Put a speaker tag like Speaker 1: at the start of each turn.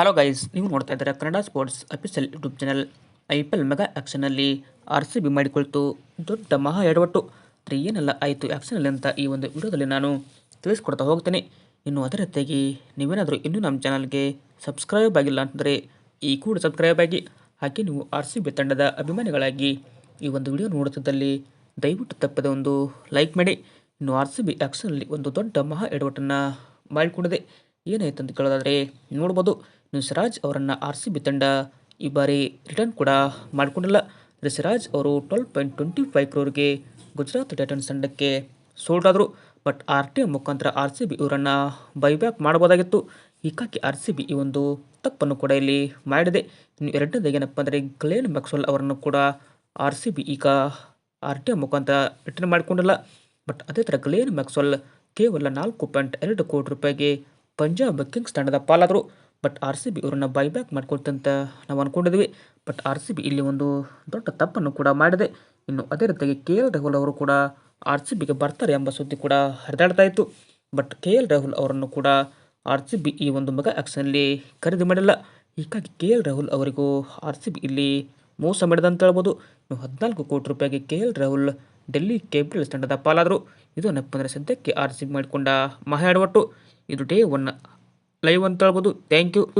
Speaker 1: Hello guys ನೀವು ನೋಡ್ತಾ ಇದ್ದಾರೆ Kannada sports official YouTube channel I P L mega ಆ್ಯಕ್ಷನಲ್ಲಿ R C B ಮಾಡಿಕೊಳ್ತು. ದೊಡ್ಡ ಮಹಾ ಎಡವಟ್ಟು. ಆದರೆ ಏನೆಲ್ಲ ಆಯಿತು ಆ್ಯಕ್ಷನಲ್ಲಿ ಅಂತ ಈ ಒಂದು ವಿಡಿಯೋದಲ್ಲಿ ನಾನು ತಿಳಿಸ್ಕೊಡ್ತಾ ಹೋಗ್ತೇನೆ. ಇನ್ನು ಅದರ ಜೊತೆಗೆ ನೀವೇನಾದರೂ ಇನ್ನೂ ನಮ್ಮ ಚಾನಲ್ಗೆ ಸಬ್ಸ್ಕ್ರೈಬ್ ಆಗಿಲ್ಲ ಅಂತಂದರೆ ಈ ಕೂಡ ಸಬ್ಸ್ಕ್ರೈಬ್ ಆಗಿ. ಹಾಗೆ ನೀವು ಆರ್ ಸಿ ಬಿ ತಂಡದ ಅಭಿಮಾನಿಗಳಾಗಿ ಈ ಒಂದು ವಿಡಿಯೋ ನೋಡುತ್ತಿದ್ದಲ್ಲಿ ದಯವಿಟ್ಟು ತಪ್ಪದೆ ಒಂದು ಲೈಕ್ ಮಾಡಿ. ಇನ್ನು ಆರ್ ಸಿ ಬಿ ಆ್ಯಕ್ಷನಲ್ಲಿ ಒಂದು ದೊಡ್ಡ ಮಹಾ ಎಡವಟ್ಟನ್ನು ಮಾಡಿಕೊಂಡಿದೆ. ಏನಾಯ್ತು ಅಂತ ಕೇಳೋದಾದರೆ ನೋಡ್ಬೋದು. ಸಿರಾಜ್ ಅವರನ್ನು ಆರ್ ಸಿ ಬಿ ತಂಡ ಈ ಬಾರಿ ರಿಟರ್ನ್ ಕೂಡ ಮಾಡಿಕೊಂಡಿಲ್ಲ. ಅಂದರೆ ಸಿರಾಜ್ ಅವರು ಟ್ವೆಲ್ ಪಾಯಿಂಟ್ ಟ್ವೆಂಟಿ ಫೈವ್ ಕ್ರೋರ್ಗೆ ಗುಜರಾತ್ ಟೈಟನ್ಸ್ ತಂಡಕ್ಕೆ ಆದರು. ಬಟ್ ಆರ್ ಟಿ ಮುಖಾಂತರ ಆರ್ ಸಿ ಬಿ ಇವರನ್ನು ಬೈಬ್ಯಾಕ್ ಮಾಡ್ಬೋದಾಗಿತ್ತು ಹೀಗಾಗಿ ಆರ್ ಸಿ ಬಿ ಈ ಒಂದು ತಪ್ಪನ್ನು ಕೂಡ ಇಲ್ಲಿ ಮಾಡಿದೆ. ಇನ್ನು ಎರಡನೇದಾಗಿ ಏನಪ್ಪ ಅಂದರೆ ಗ್ಲೇನ್ ಮ್ಯಾಕ್ಸ್ವೆಲ್ ಅವರನ್ನು ಕೂಡ ಆರ್ ಸಿ ಬಿ ಈಗ ಆರ್ ಟಿ ಮುಖಾಂತರ ರಿಟರ್ನ್ ಮಾಡಿಕೊಂಡಿಲ್ಲ. ಬಟ್ ಅದೇ ಥರ ಗ್ಲೇನ್ ಮ್ಯಾಕ್ಸ್ವೆಲ್ ಕೇವಲ ನಾಲ್ಕು ಪಾಯಿಂಟ್ ಎರಡು ಕೋಟಿ ರೂಪಾಯಿಗೆ ಪಂಜಾಬ್ ಕಿಂಗ್ಸ್ ತಂಡದ ಪಾಲಾದರು. ಬಟ್ ಆರ್ ಸಿ ಬಿ ಇವರನ್ನು ಬೈಬ್ಯಾಕ್ ಮಾಡ್ಕೊಳ್ತಂತ ನಾವು ಅಂದ್ಕೊಂಡಿದ್ವಿ ಬಟ್ ಆರ್ ಸಿ ಬಿ ಇಲ್ಲಿ ಒಂದು ದೊಡ್ಡ ತಪ್ಪನ್ನು ಕೂಡ ಮಾಡಿದೆ. ಇನ್ನು ಅದೇ ರೀತಿಯಾಗಿ ಕೆ ಎಲ್ ರಾಹುಲ್ ಅವರು ಕೂಡ ಆರ್ ಸಿ ಬಿಗೆ ಬರ್ತಾರೆ ಎಂಬ ಸುದ್ದಿ ಕೂಡ ಹರಿದಾಡ್ತಾ ಇತ್ತು. ಬಟ್ ಕೆ ಎಲ್ ರಾಹುಲ್ ಅವರನ್ನು ಕೂಡ ಆರ್ ಸಿ ಬಿ ಈ ಒಂದು ಮಗ ಆ್ಯಕ್ಷನಲ್ಲಿ ಖರೀದಿ ಮಾಡಿಲ್ಲ. ಹೀಗಾಗಿ ಕೆ ಎಲ್ ರಾಹುಲ್ ಅವರಿಗೂ ಆರ್ ಸಿ ಬಿ ಇಲ್ಲಿ ಮೋಸ ಮಾಡಿದೆ ಅಂತ ಹೇಳ್ಬೋದು. ಇನ್ನು ಹದಿನಾಲ್ಕು ಕೋಟಿ ರೂಪಾಯಿಗೆ K L Rahul Delhi capitals ತಂಡದ ಪಾಲಾದರು ಇದು ಏನಪ್ಪ ಅಂದರೆ ಸದ್ಯಕ್ಕೆ ಆರ್ ಸಿ ಮಾಡಿಕೊಂಡ ಮಹಾ ಎಡವಟ್ಟು. ಇದು ಡೇ ಒನ್. ಲೈವ್ ಅಂತ ಹೇಳ್ಬೋದು ಥ್ಯಾಂಕ್ ಯು.